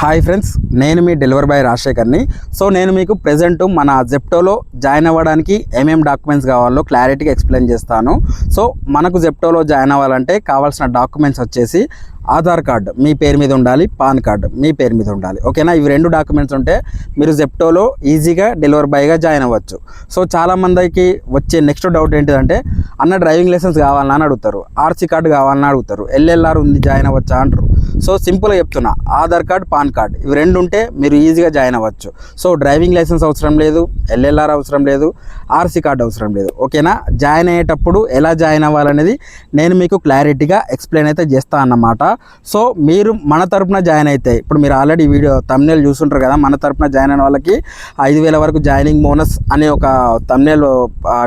Hi friends నేను మీ delivery boy రాజశేఖర్ని. సో నేను మీకు ప్రజెంట్ మన జెప్టోలో జాయిన్ అవ్వడానికి ఏమేం డాక్యుమెంట్స్ కావాలో క్లారిటీగా ఎక్స్ప్లెయిన్ చేస్తాను. సో మనకు జెప్టోలో జాయిన్ అవ్వాలంటే కావాల్సిన డాక్యుమెంట్స్ వచ్చేసి ఆధార్ కార్డు మీ పేరు మీద ఉండాలి పాన్ కార్డు మీ పేరు మీద ఉండాలి. ఓకేనా? ఇవి రెండు డాక్యుమెంట్స్ ఉంటే మీరు జెప్టోలో ఈజీగా డెలివరీ బాయ్గా జాయిన్ అవ్వచ్చు. సో చాలామందికి వచ్చే నెక్స్ట్ డౌట్ ఏంటిదంటే అన్న డ్రైవింగ్ లైసెన్స్ కావాలని? అని అడుగుతారు. ఆర్సీ కార్డు కావాలని అడుగుతారు. ఎల్ఎల్ఆర్ ఉంది జాయిన్ అవ్వచ్చా అంటారు. సో సింపుల్గా చెప్తున్నా ఆధార్ కార్డ్ పాన్ కార్డ్ ఇవి రెండు ఉంటే మీరు ఈజీగా జాయిన్ అవ్వచ్చు. సో డ్రైవింగ్ లైసెన్స్ అవసరం లేదు ఎల్ఎల్ఆర్ అవసరం లేదు ఆర్సీ కార్డ్ అవసరం లేదు. ఓకేనా? జాయిన్ అయ్యేటప్పుడు ఎలా జాయిన్ అవ్వాలనేది నేను మీకు క్లారిటీగా ఎక్స్ప్లెయిన్ అయితే చేస్తా అన్నమాట. సో మీరు మన తరపున జాయిన్ అయితే ఇప్పుడు మీరు ఆల్రెడీ వీడియో తమ్నేల్ చూస్తుంటారు కదా మన తరపున జాయిన్ అయిన వాళ్ళకి ఐదు వేల వరకు జాయినింగ్ బోనస్ అనే ఒక తమ్నేల్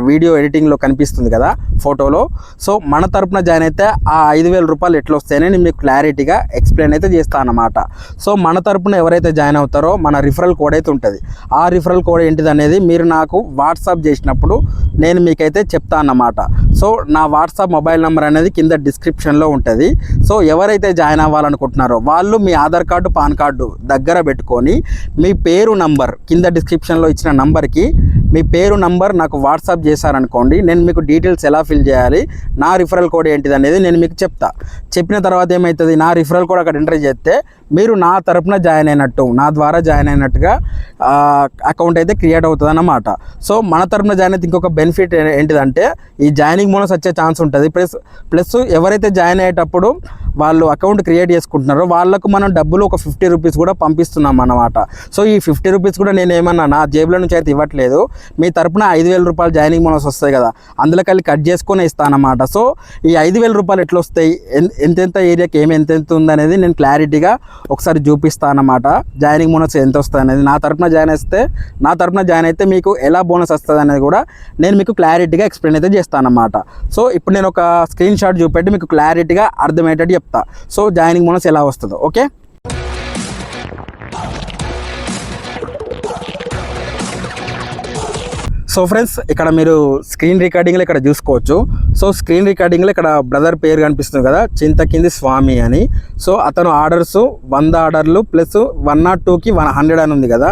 వీడియో ఎడిటింగ్లో కనిపిస్తుంది కదా ఫోటోలో. సో మన తరపున జాయిన్ అయితే ఆ ఐదు వేల రూపాయలు ఎట్లా వస్తాయని నేను మీకు క్లారిటీగా ఎక్స్ప్లెయిన్ అయితే చేస్తాను అన్నమాట. సో మన తరపున ఎవరైతే జాయిన్ అవుతారో మన రిఫరల్ కోడ్ అయితే ఉంటుంది. ఆ రిఫరల్ కోడ్ ఏంటిది అనేది మీరు నాకు వాట్సాప్ చేసినప్పుడు నేను మీకైతే చెప్తాను అన్నమాట. సో నా వాట్సాప్ మొబైల్ నెంబర్ అనేది కింద డిస్క్రిప్షన్లో ఉంటుంది. సో ఎవరైతే జాయిన్ అవ్వాలనుకుంటున్నారో వాళ్ళు మీ ఆధార్ కార్డు పాన్ కార్డు దగ్గర పెట్టుకొని మీ పేరు నంబర్ కింద డిస్క్రిప్షన్లో ఇచ్చిన నంబర్కి మీ పేరు నంబర్ నాకు వాట్సాప్ చేశారనుకోండి నేను మీకు డీటెయిల్స్ ఎలా ఫిల్ చేయాలి నా రిఫరల్ కోడ్ ఏంటిది అనేది నేను మీకు చెప్తా. చెప్పిన తర్వాత ఏమవుతుంది నా రిఫరల్ కోడ్ అక్కడ ఎంటర్ చేస్తే మీరు నా తరపున జాయిన్ అయినట్టు నా ద్వారా జాయిన్ అయినట్టుగా అకౌంట్ అయితే క్రియేట్ అవుతుంది అన్నమాట సో మన తరపున జాయిన్ అయితే ఇంకొక బెనిఫిట్ ఏంటిదంటే ఈ జాయినింగ్ బోనస్ వచ్చే ఛాన్స్ ఉంటుంది. ప్లస్ ప్లస్ ఎవరైతే జాయిన్ అయ్యేటప్పుడు వాళ్ళు అకౌంట్ క్రియేట్ చేసుకుంటున్నారో వాళ్ళకు మనం డబ్బులు ఒక ఫిఫ్టీ రూపీస్ కూడా పంపిస్తున్నాం అన్నమాట సో ఈ ఫిఫ్టీ రూపీస్ కూడా నేను ఏమన్నా నా జేబులో నుంచి అయితే ఇవ్వట్లేదు. మీ తరపున ఐదు వేల రూపాయలు జాయినింగ్ బోనస్ వస్తాయి కదా అందులో కలిసి కట్ చేసుకొని ఇస్తానమాట సో ఈ ఐదు వేల రూపాయలు ఎట్లా వస్తాయి? ఎంతెంత ఏరియాకి ఏమి ఎంతెంత ఉందనేది నేను క్లారిటీగా ఒకసారి చూపిస్తాను అన్నమాట. జాయినింగ్ బోనస్ ఎంత వస్తుంది అనేది నా తరపున జాయిన్ అయితే నా తరపున జాయిన్ అయితే మీకు ఎలా బోనస్ వస్తుంది అనేది కూడా నేను మీకు క్లారిటీగా ఎక్స్ప్లెయిన్ అయితే చేస్తాను అన్నమాట. సో ఇప్పుడు నేను ఒక స్క్రీన్ షాట్ చూపెట్టి మీకు క్లారిటీగా అర్థమయ్యేటట్టు చెప్తా. సో జాయినింగ్ బోనస్ ఎలా వస్తుందో ఓకే? సో ఫ్రెండ్స్ ఇక్కడ మీరు స్క్రీన్ రికార్డింగ్లో ఇక్కడ చూసుకోవచ్చు. సో స్క్రీన్ రికార్డింగ్లో ఇక్కడ బ్రదర్ పేరు కనిపిస్తుంది కదా చింతకింది స్వామి అని. సో అతను ఆర్డర్స్ వంద ఆర్డర్లు ప్లస్ వన్ నాట్ టూకి వన్ హండ్రెడ్ అని ఉంది కదా.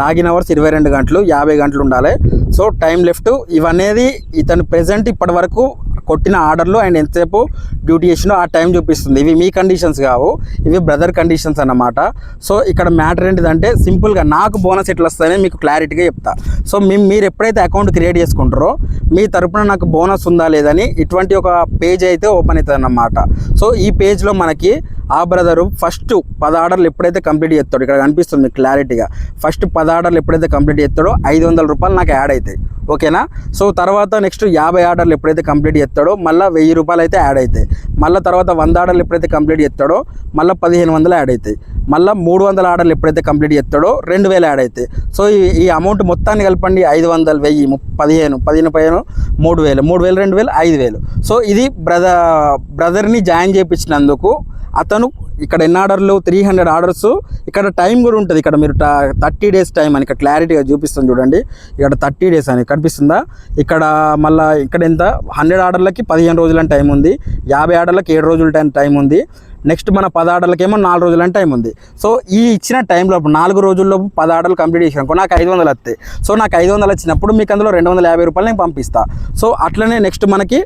లాగిన్ అవర్స్ ఇరవై రెండు గంటలు యాభై గంటలు ఉండాలి. సో టైం లెఫ్ట్ ఇవనేది ఇతను ప్రెజెంట్ ఇప్పటి వరకు కొట్టిన ఆర్డర్లు అండ్ ఎంతసేపు డ్యూటీ చేసినో ఆ టైం చూపిస్తుంది. ఇవి మీ కండిషన్స్ కావు. ఇవి బ్రదర్ కండిషన్స్ అన్నమాట. సో ఇక్కడ మ్యాటర్ ఏంటిదంటే సింపుల్గా నాకు బోనస్ ఎట్లా వస్తుందని మీకు క్లారిటీగా చెప్తా. సో మేము మీరు ఎప్పుడైతే అకౌంట్ క్రియేట్ చేసుకుంటారో మీ తరపున నాకు బోనస్ ఉందా లేదని ఇటువంటి ఒక పేజ్ అయితే ఓపెన్ అవుతుంది అన్నమాట. సో ఈ పేజ్లో మనకి ఆ బ్రదరు ఫస్ట్ పది ఆర్డర్లు ఎప్పుడైతే కంప్లీట్ చేస్తాడో ఇక్కడ కనిపిస్తుంది క్లారిటీగా ఫస్ట్ పది ఆర్డర్లు ఎప్పుడైతే కంప్లీట్ చేస్తాడో ఐదు వందల రూపాయలు నాకు యాడ్ అవుతాయి. ఓకేనా? సో తర్వాత నెక్స్ట్ యాభై ఆర్డర్లు ఎప్పుడైతే కంప్లీట్ చేస్తాడో మళ్ళీ వెయ్యి రూపాయలు అయితే యాడ్ అవుతాయి. మళ్ళీ తర్వాత వంద ఆర్డర్లు ఎప్పుడైతే కంప్లీట్ చేస్తాడో మళ్ళీ పదిహేను వందలు యాడ్ అవుతాయి. మళ్ళీ మూడు వందల ఆర్డర్లు ఎప్పుడైతే కంప్లీట్ చేస్తాడో రెండు వేలు యాడ్ అవుతాయి. సో ఈ ఈ అమౌంట్ మొత్తాన్ని కలపండి. ఐదు వందలు వెయ్యి పదిహేను పదిహేను పదిహేను మూడు వేలు మూడు వేలు రెండు వేలు ఐదు వేలు. సో ఇది బ్రదర్ బ్రదర్ని జాయిన్ చేయించినందుకు అతను ఇక్కడ ఎన్ని ఆర్డర్లు? Three hundred orders. ఇక్కడ టైం కూడా ఉంటుంది. ఇక్కడ మీరు థర్టీ డేస్ టైం అని ఇక్కడ క్లారిటీగా చూపిస్తుంది చూడండి. ఇక్కడ థర్టీ డేస్ అని కనిపిస్తుందా? ఇక్కడ మళ్ళీ ఇక్కడ ఎంత? హండ్రెడ్ ఆర్డర్లకి పదిహేను రోజులని టైం ఉంది. యాభై ఆర్డర్లకి ఏడు రోజుల టైం టైం ఉంది. నెక్స్ట్ మన పది ఆర్డర్లకేమో నాలుగు రోజుల టైం ఉంది. సో ఈ ఇచ్చిన టైంలో నాలుగు రోజుల్లోపు పది ఆర్డర్లు కంప్లీట్ చేసినాకో నాకు ఐదు వందలు వస్తాయి. సో నాకు ఐదు వందలు వచ్చినప్పుడు మీకు అందులో రెండు వందల యాభై రూపాయలు నేను పంపిస్తా. సో అట్లనే నెక్స్ట్ మనకి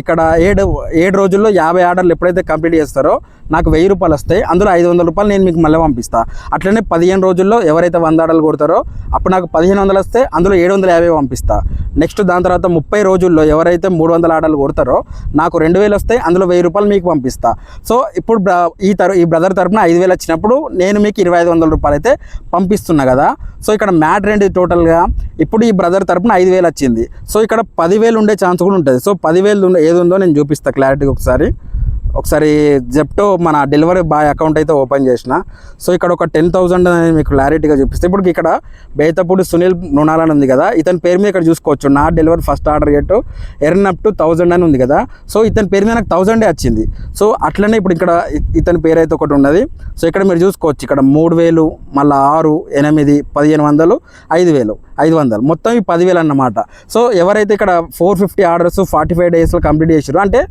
ఇక్కడ ఏడు ఏడు రోజుల్లో యాభై ఆర్డర్లు ఎప్పుడైతే కంప్లీట్ చేస్తారో నాకు వెయ్యి రూపాయలు వస్తాయి. అందులో ఐదు వందల రూపాయలు నేను మీకు మళ్ళీ పంపిస్తాను అట్లనే పదిహేను రోజుల్లో ఎవరైతే వంద కొడతారో అప్పుడు నాకు పదిహేను వందలు వస్తే అందులో ఏడు వందల యాభై పంపిస్తా. నెక్స్ట్ దాని తర్వాత ముప్పై రోజుల్లో ఎవరైతే మూడు వందల ఆటలు కొడతారో నాకు రెండు వేలు వస్తాయి. అందులో వెయ్యి రూపాయలు మీకు పంపిస్తా. సో ఇప్పుడు బ్ర- ఈ తర ఈ బ్రదర్ తరపున ఐదు వేలు వచ్చినప్పుడు నేను మీకు ఇరవై ఐదు వందల రూపాయలు అయితే పంపిస్తున్నా కదా. సో ఇక్కడ మ్యాట్ రెండు టోటల్గా ఇప్పుడు ఈ బ్రదర్ తరపున ఐదు వేలు వచ్చింది. సో ఇక్కడ పదివేలు ఉండే ఛాన్స్ కూడా ఉంటుంది. సో పదివేలు ఏది ఉందో నేను చూపిస్తా క్లారిటీగా ఒకసారి. ఒకసారి జెప్టో మన డెలివరీ బాయ్ అకౌంట్ అయితే ఓపెన్ చేసిన. సో ఇక్కడ ఒక టెన్ థౌసండ్ అనేది మీకు క్లారిటీగా చూపిస్తే. ఇప్పుడు ఇక్కడ బేతపూడి సునీల్ మృణాలని ఉంది కదా ఇతని పేరు మీద ఇక్కడ చూసుకోవచ్చు. నా delivery first order get earn up to thousand అని ఉంది కదా. సో ఇతని పేరు మీద నాకు థౌజండే వచ్చింది. సో అట్లనే ఇప్పుడు ఇక్కడ ఇతని పేరు అయితే ఒకటి ఉన్నది. సో ఇక్కడ మీరు చూసుకోవచ్చు. ఇక్కడ మూడు వేలు మళ్ళీ ఆరు ఎనిమిది పదిహేను వందలు ఐదు వేలు ఐదు వందలు. మొత్తం ఈ పదివేలు అన్నమాట. సో ఎవరైతే ఇక్కడ four fifty orders forty five డేస్లో కంప్లీట్ చేసారు అంటే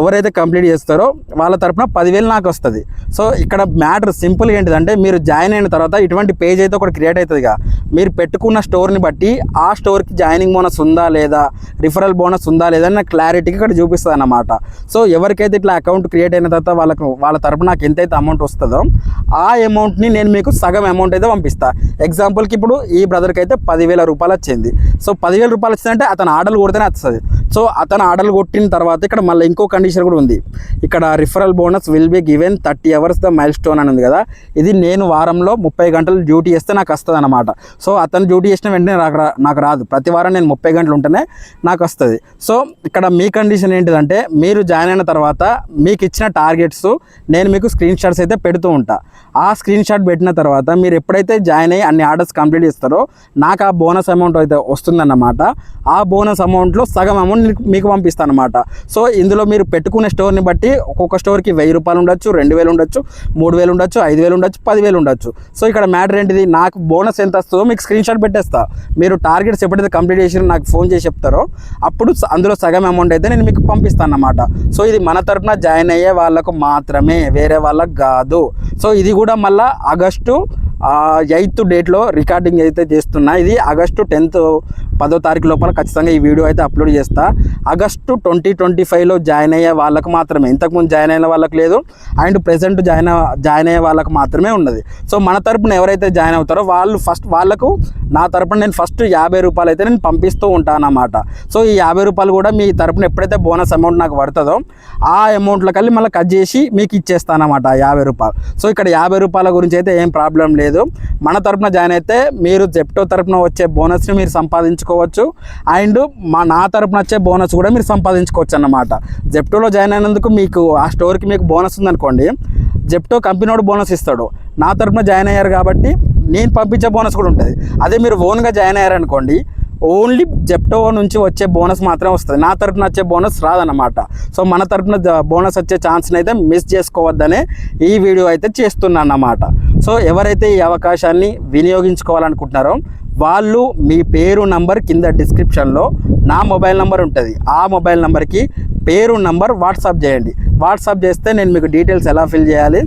ఎవరైతే కంప్లీట్ చేస్తారో వాళ్ళ తరపున పదివేలు నాకు వస్తుంది. సో ఇక్కడ మ్యాటర్ సింపుల్ ఏంటిదంటే మీరు జాయిన్ అయిన తర్వాత ఇటువంటి పేజ్ అయితే ఒకటి క్రియేట్ అవుతుందిగా. మీరు పెట్టుకున్న స్టోర్ని బట్టి ఆ స్టోర్కి జాయినింగ్ బోనస్ ఉందా లేదా రిఫరల్ బోనస్ ఉందా లేదా అని క్లారిటీకి ఇక్కడ చూపిస్తుంది అన్నమాట సో ఎవరికైతే ఇట్లా అకౌంట్ క్రియేట్ అయిన తర్వాత వాళ్ళకు వాళ్ళ తరపున నాకు ఎంతైతే అమౌంట్ వస్తుందో ఆ అమౌంట్ని నేను మీకు సగం అమౌంట్ అయితే పంపిస్తా. ఎగ్జాంపుల్కి ఇప్పుడు ఈ బ్రదర్కి అయితే పదివేల రూపాయలు వచ్చింది సో పదివేల రూపాయలు వచ్చిందంటే అతను ఆర్డర్లు కొడితేనే వస్తుంది సో అతను ఆర్డర్లు కొట్టిన తర్వాత ఇక్కడ మళ్ళీ ఇంకో కండిషన్ కూడా ఉంది. ఇక్కడ referral bonus will be given thirty hours the milestone అని ఉంది కదా. ఇది నేను వారంలో ముప్పై గంటలు డ్యూటీ చేస్తే నాకు వస్తుంది అనమాట సో అతను డ్యూటీ చేసిన వెంటనే నాకు నాకు రాదు. ప్రతి వారం నేను ముప్పై గంటలు ఉంటేనే నాకు వస్తుంది. సో ఇక్కడ మీ కండిషన్ ఏంటిదంటే మీరు జాయిన్ అయిన తర్వాత మీకు ఇచ్చిన టార్గెట్స్ నేను మీకు స్క్రీన్ షాట్స్ అయితే పెడుతూ ఉంటా. ఆ స్క్రీన్ షాట్ పెట్టిన తర్వాత మీరు ఎప్పుడైతే జాయిన్ అయ్యి అన్ని ఆర్డర్స్ కంప్లీట్ చేస్తారో నాకు ఆ బోనస్ అమౌంట్ అయితే వస్తుందన్నమాట. ఆ బోనస్ అమౌంట్లో సగం అమౌంట్ మీకు పంపిస్తాను అనమాట సో ఇందులో మీరు పెట్టుకునే స్టోర్ని బట్టి ఒక్కొక్క స్టోర్కి వెయ్యి రూపాయలు ఉండొచ్చు రెండు వేలు ఉండొచ్చు మూడు వేలు ఉండొచ్చు ఐదు వేలు ఉండొచ్చు పదివేలు ఉండొచ్చు. సో ఇక్కడ మ్యాటర్ ఏంటిది? నాకు బోనస్ ఎంత వస్తుందో మీకు స్క్రీన్ షాట్ పెట్టేస్తా. మీరు టార్గెట్స్ ఎప్పుడైతే కంప్లీట్ చేసి నాకు ఫోన్ చేసి చెప్తారో అప్పుడు అందులో సగం అమౌంట్ అయితే నేను మీకు పంపిస్తాను అన్నమాట సో ఇది మన తరఫున జాయిన్ అయ్యే వాళ్ళకు మాత్రమే వేరే వాళ్ళకి కాదు. సో ఇది కూడా మళ్ళీ ఆగస్టు ఎయిత్ డేట్లో రికార్డింగ్ అయితే చేస్తున్నా ఇది ఆగస్టు టెన్త్ పదో తారీఖు లోపల ఖచ్చితంగా ఈ వీడియో అయితే అప్లోడ్ చేస్తా. ఆగస్టు ట్వంటీ ట్వంటీ ఫైవ్లో జాయిన్ అయ్యే వాళ్ళకు మాత్రమే ఇంతకుముందు జాయిన్ అయిన వాళ్ళకి లేదు అండ్ ప్రజెంట్ జాయిన్ జాయిన్ అయ్యే వాళ్ళకు మాత్రమే ఉన్నది. సో మన తరపున ఎవరైతే జాయిన్ అవుతారో వాళ్ళు ఫస్ట్ వాళ్ళకు నా తరపున నేను ఫస్ట్ యాభై రూపాయలు అయితే నేను పంపిస్తూ ఉంటాను సో ఈ యాభై రూపాయలు కూడా మీ తరపున ఎప్పుడైతే బోనస్ అమౌంట్ నాకు పడుతుందో ఆ అమౌంట్లో కలిసి మళ్ళీ కట్ చేసి మీకు ఇచ్చేస్తాను అనమాట యాభై రూపాయలు. సో ఇక్కడ యాభై రూపాయల గురించి అయితే ఏం ప్రాబ్లం లేదు. లేదు. మన తరపున జాయిన్ అయితే మీరు జెప్టో తరపున వచ్చే బోనస్ని మీరు సంపాదించుకోవచ్చు. అండ్ మా నా తరపున వచ్చే బోనస్ కూడా మీరు సంపాదించుకోవచ్చు అన్నమాట జెప్టోలో జాయిన్ అయినందుకు మీకు ఆ స్టోర్కి మీకు బోనస్ ఉందనుకోండి. జెప్టో కంపెనీ వాడు బోనస్ ఇస్తాడు. నా తరపున జాయిన్ అయ్యారు కాబట్టి నేను పంపించే బోనస్ కూడా ఉంటుంది. అదే మీరు ఓన్గా జాయిన్ అయ్యారనుకోండి ఓన్లీ జెప్టో నుంచి వచ్చే బోనస్ మాత్రమే వస్తుంది. నా తరపున వచ్చే బోనస్ రాదన్నమాట. సో మన తరపున బోనస్ వచ్చే ఛాన్స్ని అయితే మిస్ చేసుకోవద్దనే ఈ వీడియో అయితే చేస్తున్నాను అన్నమాట సో ఎవరైతే ఈ అవకాశాన్ని వినియోగించుకోవాలనుకుంటున్నారో వాళ్ళు మీ పేరు నంబర్ కింద డిస్క్రిప్షన్లో నా మొబైల్ నంబర్ ఉంటుంది. ఆ మొబైల్ నంబర్కి పేరు నంబర్ వాట్సాప్ చేయండి. వాట్సాప్ చేస్తే నేను మీకు డీటెయిల్స్ ఎలా ఫిల్ చేయాలి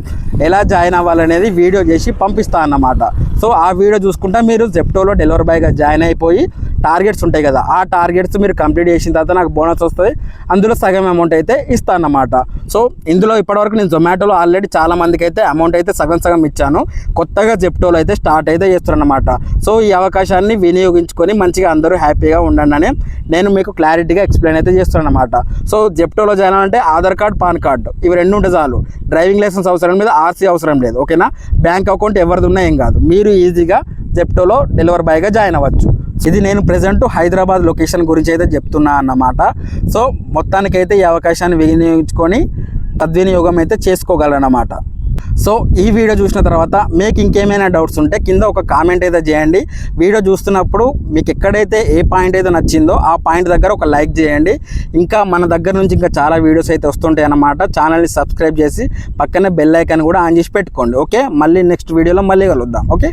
ఎలా జాయిన్ అవ్వాలనేది వీడియో చేసి పంపిస్తాను అన్నమాట. సో ఆ వీడియో చూసుకుంటా మీరు జెప్టోలో డెలివరీ బాయ్గా జాయిన్ అయిపోయి టార్గెట్స్ ఉంటాయి కదా ఆ టార్గెట్స్ మీరు కంప్లీట్ చేసిన తర్వాత నాకు బోనస్ వస్తుంది. అందులో సగం అమౌంట్ అయితే ఇస్తాను అన్నమాట సో ఇందులో ఇప్పటివరకు నేను జొమాటోలో ఆల్రెడీ చాలా మందికి అయితే అమౌంట్ అయితే సగం సగం ఇచ్చాను. కొత్తగా జెప్టోలో అయితే స్టార్ట్ అయితే చేస్తున్నాను సో ఈ అవకాశాన్ని వినియోగించుకొని మంచిగా అందరూ హ్యాపీగా ఉండండి అని నేను మీకు క్లారిటీగా ఎక్స్ప్లెయిన్ అయితే చేస్తున్నమాట సో జెప్టోలో జాయిన్ అంటే ఆధార్ కార్డ్ పాన్ కార్డు ఇవి రెండు ఉంటే చాలు. డ్రైవింగ్ లైసెన్స్ అవసరం లేదు ఆర్సీ అవసరం లేదు ఓకేనా? బ్యాంక్ అకౌంట్ ఎవరిది ఉన్నా ఏం కాదు. మీరు ఈజీగా జెప్టోలో డెలివరీ బాయ్గా జాయిన్ అవ్వచ్చు. ఇది నేను ప్రజెంట్ హైదరాబాద్ లొకేషన్ గురించి అయితే చెప్తున్నా అన్నమాట. సో మొత్తానికైతే ఈ అవకాశాన్ని వినియోగించుకొని సద్వినియోగం అయితే చేసుకోగలనమాట సో ఈ వీడియో చూసిన తర్వాత మీకు ఇంకేమైనా డౌట్స్ ఉంటే కింద ఒక కామెంట్ అయితే చేయండి. వీడియో చూస్తున్నప్పుడు మీకు ఎక్కడైతే ఏ పాయింట్ అయితే నచ్చిందో ఆ పాయింట్ దగ్గర ఒక లైక్ చేయండి. ఇంకా మన దగ్గర నుంచి ఇంకా చాలా వీడియోస్ అయితే వస్తుంటాయి అన్నమాట. ఛానల్ని సబ్స్క్రైబ్ చేసి పక్కనే బెల్ ఐకాన్ కూడా ఆన్ చేసి పెట్టుకోండి. ఓకే మళ్ళీ నెక్స్ట్ వీడియోలో మళ్ళీ కలుద్దాం. ఓకే